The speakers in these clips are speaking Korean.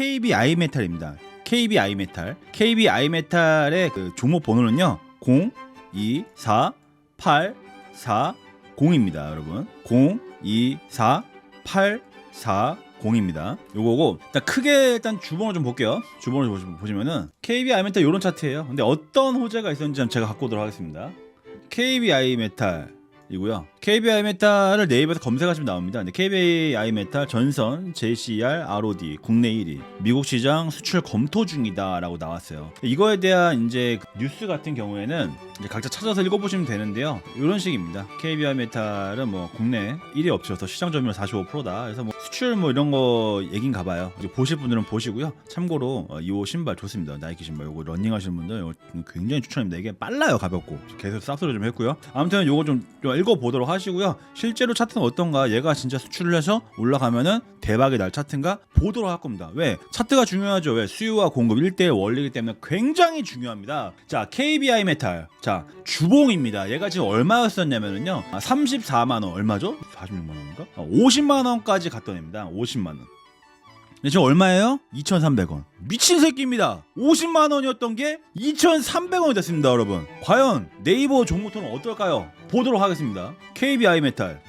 KBI 메탈입니다. KBI 메탈. KBI 메탈의 그 종목 번호는요. 0 2 4 8 4 0입니다, 여러분. 0 2 4 8 4 0입니다. 요거고 일단 크게 일단 주봉을 좀 볼게요. 주봉을 보시- 보시면은 KBI 메탈 요런 차트예요. 근데 어떤 호재가 있었는지 제가 갖고 오도록 하겠습니다. KBI 메탈 이고요. KBI 메탈을 네이버에서 검색하시면 나옵니다. 근데 KBI 메탈 전선 JCR ROD 국내 1위 미국 시장 수출 검토 중이다라고 나왔어요. 이거에 대한 이제 그 뉴스 같은 경우에는 이제 각자 찾아서 읽어보시면 되는데요. 이런 식입니다. KBI 메탈은 뭐 국내 1위 업체여서 시장 점유율 45%다. 그래서 뭐 수출 뭐 이런 거 얘긴 가봐요. 보실 분들은 보시고요. 참고로 어, 이옷 신발 좋습니다. 나이키 신발. 요거 러닝 하시는 분들 이거 굉장히 추천합니다. 이게 빨라요, 가볍고. 계속 쌉소리 좀 했고요. 아무튼 좀, 좀 읽어보도록 하시고요. 실제로 차트는 어떤가? 얘가 진짜 수출을 해서 올라가면은 대박이 날 차트인가? 보도록 할 겁니다. 왜? 차트가 중요하죠. 왜? 수요와 공급 1대1 원리이기 때문에 굉장히 중요합니다. 자, KBI 메탈. 자, 주봉입니다. 얘가 지금 얼마였었냐면은요. 아, 34만 원. 얼마죠? 46만 원인가? 아, 50만 원까지 갔던 애입니다. 50만 원. 근데 지금 얼마예요? 2,300원. 미친 새끼입니다. 50만 원이었던 게 2,300원이 됐습니다, 여러분. 과연 네이버 종목토론 어떨까요? 보도록 하겠습니다. KBI 메탈.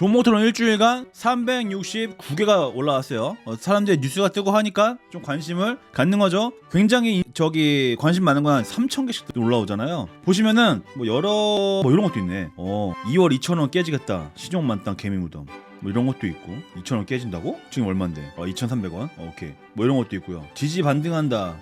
종목토론 일주일간 369개가 올라왔어요. 어, 사람들이 뉴스가 뜨고 하니까 좀 관심을 갖는 거죠. 굉장히 이- 저기 관심 많은 건 한 3,000개씩 올라오잖아요. 보시면은 뭐 여러 뭐 이런 것도 있네. 어, 2월 2,000원 깨지겠다. 시종 만땅 개미 무덤. 뭐 이런 것도 있고 2,000원 깨진다고? 지금 얼마인데? 어, 2,300원? 어, 오케이. 뭐 이런 것도 있고요. 지지 반등한다.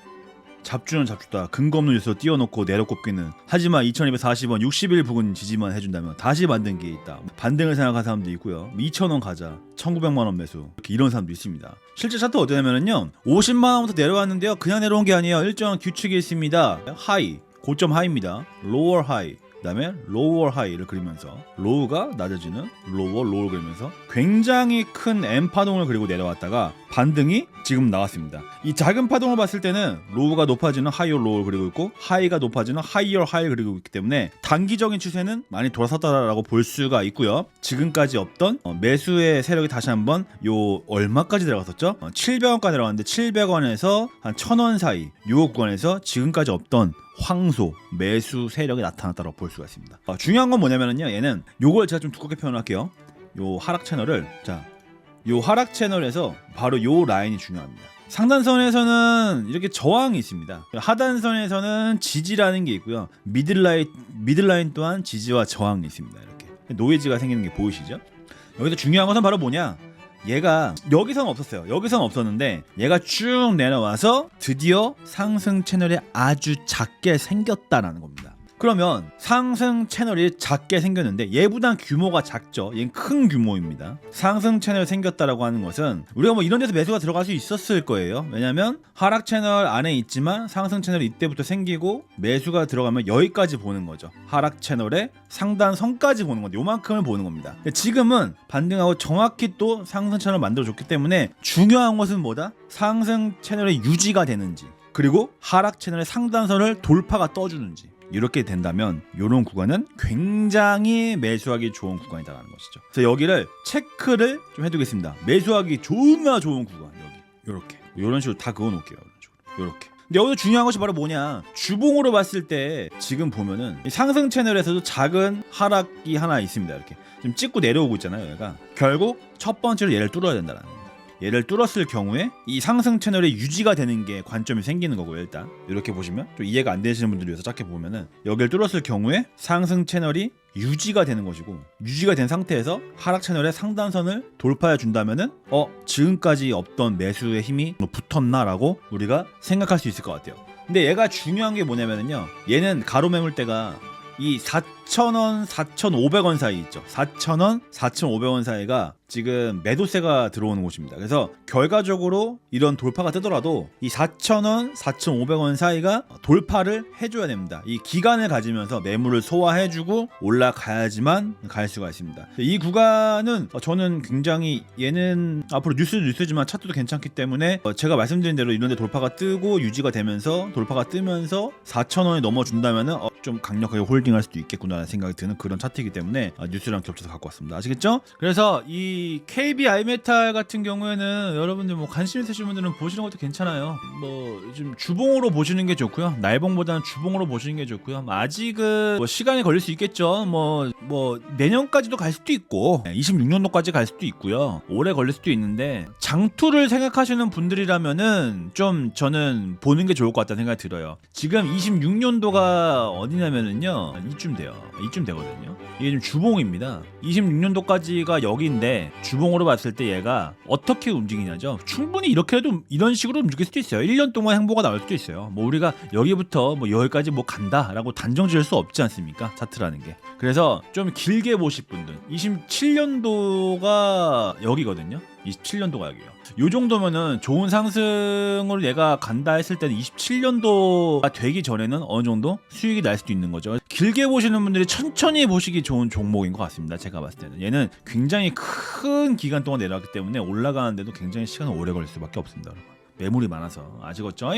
잡주는 잡주다. 근거 없는 뉴스 띄워놓고 내려꼽기는 하지만 2240원 60일 부근 지지만 해준다면 다시 만든 게 있다. 반등을 생각한 사람도 있고요. 2,000원 가자. 1,900만 원 매수. 이렇게 이런 사람도 있습니다. 실제 차트 어떠냐면요. 50만 원부터 내려왔는데요. 그냥 내려온 게 아니에요. 일정한 규칙이 있습니다. 하이, 고점 하이입니다. 로어 하이. 그 다음에 로워 하이를 그리면서 로우가 낮아지는 로워 로우를 그리면서 굉장히 큰 M 파동을 그리고 내려왔다가 반등이 지금 나왔습니다. 이 작은 파동을 봤을 때는 로우가 높아지는 하이어 로우를 그리고 있고 하이가 높아지는 하이어 하이를 그리고 있기 때문에 단기적인 추세는 많이 돌아섰다라고 볼 수가 있고요. 지금까지 없던 어, 매수의 세력이 다시 한번 요 얼마까지 내려갔었죠? 700원까지 내려갔는데 700원에서 한 1000원 사이 요 구간에서 지금까지 없던 황소 매수 세력이 나타났다고 볼 수가 있습니다. 어, 중요한 건 뭐냐면요, 얘는 요걸 제가 좀 두껍게 표현할게요. 요 하락 채널을 자, 요 하락 채널에서 바로 요 라인이 중요합니다. 상단선에서는 이렇게 저항이 있습니다. 하단선에서는 지지라는 게 있고요. 미들라인 미들라인 또한 지지와 저항이 있습니다. 이렇게 노이즈가 생기는 게 보이시죠? 여기서 중요한 것은 바로 뭐냐? 얘가 여기서는 없었어요. 여기서는 없었는데 얘가 쭉 내려와서 드디어 상승 채널이 아주 작게 생겼다라는 겁니다. 그러면 상승 채널이 작게 생겼는데 얘보단 규모가 작죠. 얘는 큰 규모입니다. 상승 채널이 생겼다라고 하는 것은 우리가 뭐 이런 데서 매수가 들어갈 수 있었을 거예요. 왜냐면 하락 채널 안에 있지만 상승 채널이 이때부터 생기고 매수가 들어가면 여기까지 보는 거죠. 하락 채널의 상단 선까지 보는 건데 요만큼을 보는 겁니다. 지금은 반등하고 정확히 또 상승 채널을 만들어 줬기 때문에 중요한 것은 뭐다? 상승 채널의 유지가 되는지 그리고 하락 채널의 상단선을 돌파가 떠주는지 이렇게 된다면 이런 구간은 굉장히 매수하기 좋은 구간이다라는 것이죠. 그래서 여기를 체크를 좀 해두겠습니다. 매수하기 존나 좋은 구간 여기 이렇게 이런 식으로 다 그어놓을게요. 이렇게. 근데 여기서 중요한 것이 바로 뭐냐 주봉으로 봤을 때 지금 보면은 이 상승 채널에서도 작은 하락이 하나 있습니다 이렇게 지금 찍고 내려오고 있잖아요 얘가 결국 첫 번째로 얘를 뚫어야 된다는 겁니다 얘를 뚫었을 경우에 이 상승 채널이 유지가 되는 게 관점이 생기는 거고요 일단 이렇게 보시면 좀 이해가 안 되시는 분들 위해서 짧게 보면은 여기를 뚫었을 경우에 상승 채널이 유지가 되는 것이고 유지가 된 상태에서 하락 채널의 상단선을 돌파해 준다면은 어 지금까지 없던 매수의 힘이 뭐 붙었나라고 우리가 생각할 수 있을 것 같아요. 근데 얘가 중요한 게 뭐냐면은요. 얘는 가로 매물대가 이 4,000원, 4,500원 사이 있죠. 4,000원, 4,500원 사이가 지금 매도세가 들어오는 곳입니다. 그래서 결과적으로 이런 돌파가 뜨더라도 이 4,000원, 4,500원 사이가 돌파를 해줘야 됩니다. 이 기간을 가지면서 매물을 소화해주고 올라가야지만 갈 수가 있습니다. 이 구간은 어, 저는 굉장히 얘는 앞으로 뉴스도 뉴스지만 차트도 괜찮기 때문에 어, 제가 말씀드린 대로 이런데 돌파가 뜨고 유지가 되면서 돌파가 뜨면서 4,000원이 넘어준다면은 어, 좀 강력하게 홀딩할 수도 있겠구나. 되겠구나 생각이 드는 그런 차트이기 때문에 아, 뉴스랑 겹쳐서 갖고 왔습니다. 아시겠죠? 그래서 이 KB 아이메탈 같은 경우에는 여러분들 뭐 관심 있으신 분들은 보시는 것도 괜찮아요. 뭐 요즘 주봉으로 보시는 게 좋고요. 날봉보다는 주봉으로 보시는 게 좋고요. 뭐 아직은 뭐 시간이 걸릴 수 있겠죠. 뭐뭐 내년까지도 갈 수도 있고 26년도까지 갈 수도 있고요. 오래 걸릴 수도 있는데 장투를 생각하시는 분들이라면은 좀 저는 보는 게 좋을 것 같다는 생각이 들어요. 지금 26년도가 어디냐면은요 이쯤 돼요. 이쯤 되거든요. 이게 좀 주봉입니다. 26년도까지가 여기인데 주봉으로 봤을 때 얘가 어떻게 움직이냐죠. 충분히 이렇게 해도 이런 식으로 움직일 수도 있어요. 1년 동안 행보가 나올 수도 있어요. 뭐 우리가 여기부터 뭐 여기까지 뭐 간다라고 단정 지을 수 없지 않습니까? 차트라는 게. 그래서 좀 길게 보실 분들 27년도가 여기거든요. 27년도가 여기요. 요 정도면은 좋은 상승으로 얘가 간다 했을 때는 27년도가 되기 전에는 어느 정도 수익이 날 수도 있는 거죠. 길게 보시는 분들이 천천히 보시기 좋은 종목인 것 같습니다. 제가 봤을 때는 얘는 굉장히 큰 기간 동안 내려왔기 때문에 올라가는데도 굉장히 시간이 오래 걸릴 수밖에 없습니다. 여러분. 매물이 많아서 아시겠죠?